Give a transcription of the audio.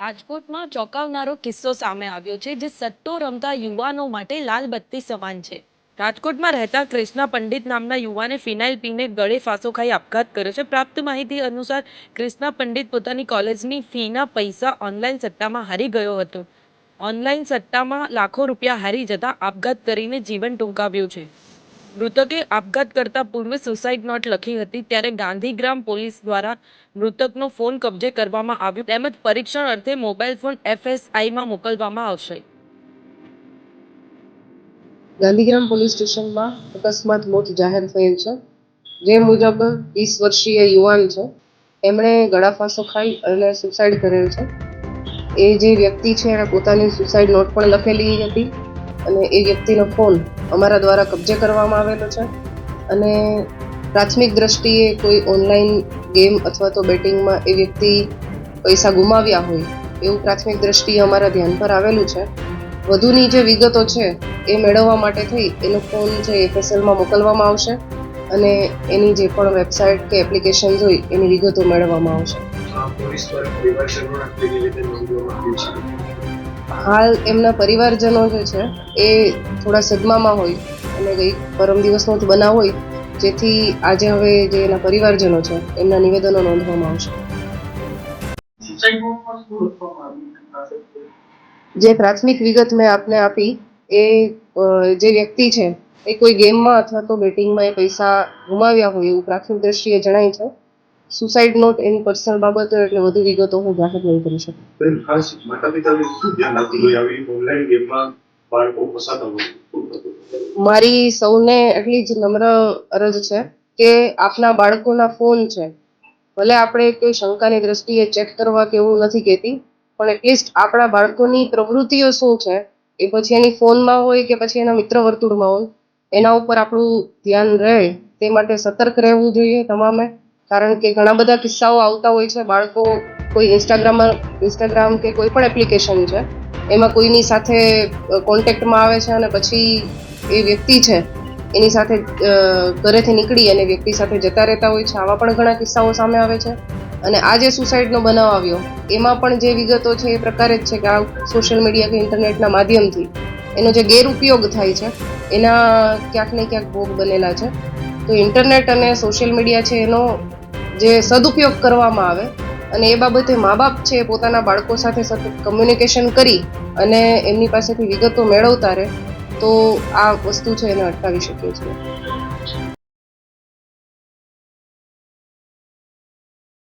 રાજકોટમાં ચોંકાવનારો કિસ્સો સામે આવ્યો છે, જે સટ્ટો રમતા યુવાનો માટે લાલ બત્તી સમાન છે. રાજકોટમાં રહેતા કૃષ્ણા પંડિત નામના યુવાને ફિનાઇલ પીને ગળે ફાંસો ખાઈ આપઘાત કર્યો છે. પ્રાપ્ત માહિતી અનુસાર, કૃષ્ણા પંડિત પોતાની કોલેજની ફીના પૈસા ઓનલાઈન સટ્ટામાં હારી ગયો હતો. ઓનલાઈન સટ્ટામાં લાખો રૂપિયા હારી જતા આપઘાત કરીને જીવન ટૂંકાવ્યું છે. મૃતકે આપઘાત કરતા પૂર્વે સુસાઇડ નોટ લખી હતી. ત્યારે ગાંધીગ્રામ પોલીસ દ્વારા મૃતકનો ફોન કબજે કરવામાં આવ્યો. તેમજ પરીક્ષણ અર્થે મોબાઈલ ફોન એફએસઆઈમાં મોકલવામાં આવશે. ગાંધીગ્રામ પોલીસ સ્ટેશનમાં અકસ્માત મોત જાહેર થયેલ છે. જે મુજબ વીસ વર્ષીય યુવાન છે. એમણે ગળા ફાંસો ખાઈ અને સુસાઇડ કરેલ છે. એ જે વ્યક્તિ છે એણે પોતાની સુસાઇડ નોટ પણ લખેલી હતી. અને એ વ્યક્તિનો ફોન અમારા દ્વારા કબજે કરવામાં આવેલો છે. અને પ્રાથમિક દ્રષ્ટિએ કોઈ ઓનલાઈન ગેમ અથવા તો બેટિંગમાં એ વ્યક્તિ પૈસા ગુમાવ્યા હોય એવું પ્રાથમિક દ્રષ્ટિએ અમારા ધ્યાન પર આવેલું છે. વધુની જે વિગતો છે એ મેળવવા માટે થઈ એનો ફોન છે એફએસએલમાં મોકલવામાં આવશે અને એની જે પણ વેબસાઇટ કે એપ્લિકેશન હોય એની વિગતો મેળવવામાં આવશે. હાલ એમના પરિવારજનો જે છે, એ થોડા સદમામાં હોય અને ગઈ પરમ દિવસનો જ બનાવ હોય, જેથી આજે હવે જે એના પરિવારજનો છે, એમના નિવેદનો નોંધવામાં આવશે. જે પ્રાથમિક વિગત મેં આપને આપી, એ જે વ્યક્તિ છે, એ કોઈ ગેમમાં અથવા તો બેટિંગમાં એ પૈસા ગુમાવ્યા હોય એવું પ્રાથમિક દ્રષ્ટિએ જણાય છે. સુસાઇડ નોટ એની પર્સનલ બાબતો એટલે વધુ વિગતો હું જાહેર નહીં કરી શકું. ખાસ માતા પિતાને શું ધ્યાન રાખવું જોઈએ? આવી ઓનલાઈન ગેમમાં બાળકો ફસાતા હોય મારી સૌને એટલી જ નમ્ર અરજ છે કે આપના બાળકોના ફોન છે. ભલે આપણે કોઈ શંકાની દ્રષ્ટિએ ચેક કરવા કે એવું નથી કહેતી પણ એટલીસ્ટ આપણા બાળકોની પ્રવૃત્તિઓ શું છે? એ પછી એની ફોનમાં હોય કે પછી એના મિત્ર વર્તુળમાં હોય એના ઉપર આપણું ધ્યાન રહે. તે માટે સતર્ક રહેવું જોઈએ તમામે. કારણ કે ઘણા બધા કિસ્સાઓ આવતા હોય છે. બાળકો કોઈ ઇન્સ્ટાગ્રામમાં ઇન્સ્ટાગ્રામ કે કોઈ પણ એપ્લિકેશન છે, એમાં કોઈની સાથે કોન્ટેક્ટમાં આવે છે અને પછી એ વ્યક્તિ છે, એની સાથે ઘરેથી નીકળી અને વ્યક્તિ સાથે જતા રહેતા હોય છે. આવા પણ ઘણા કિસ્સાઓ સામે આવે છે. અને આ જે સુસાઇડનો બનાવ આવ્યો, એમાં પણ જે વિગતો છે એ પ્રકારે જ છે કે આ સોશિયલ મીડિયા કે ઇન્ટરનેટના માધ્યમથી એનો જે ગેરઉપયોગ થાય છે, એના ક્યાંક ને ક્યાંક ભોગ બનેલા છે. તો ઇન્ટરનેટ અને સોશિયલ મીડિયા છે એનો જે સદુપયોગ કરવામાં આવે અને એ બાબતે મા બાપ છે પોતાના બાળકો સાથે સતત કમ્યુનિકેશન કરી અને એમની પાસેથી વિગતો મેળવતા રહે, તો આ વસ્તુ છે એને અટકાવી શકીએ છીએ.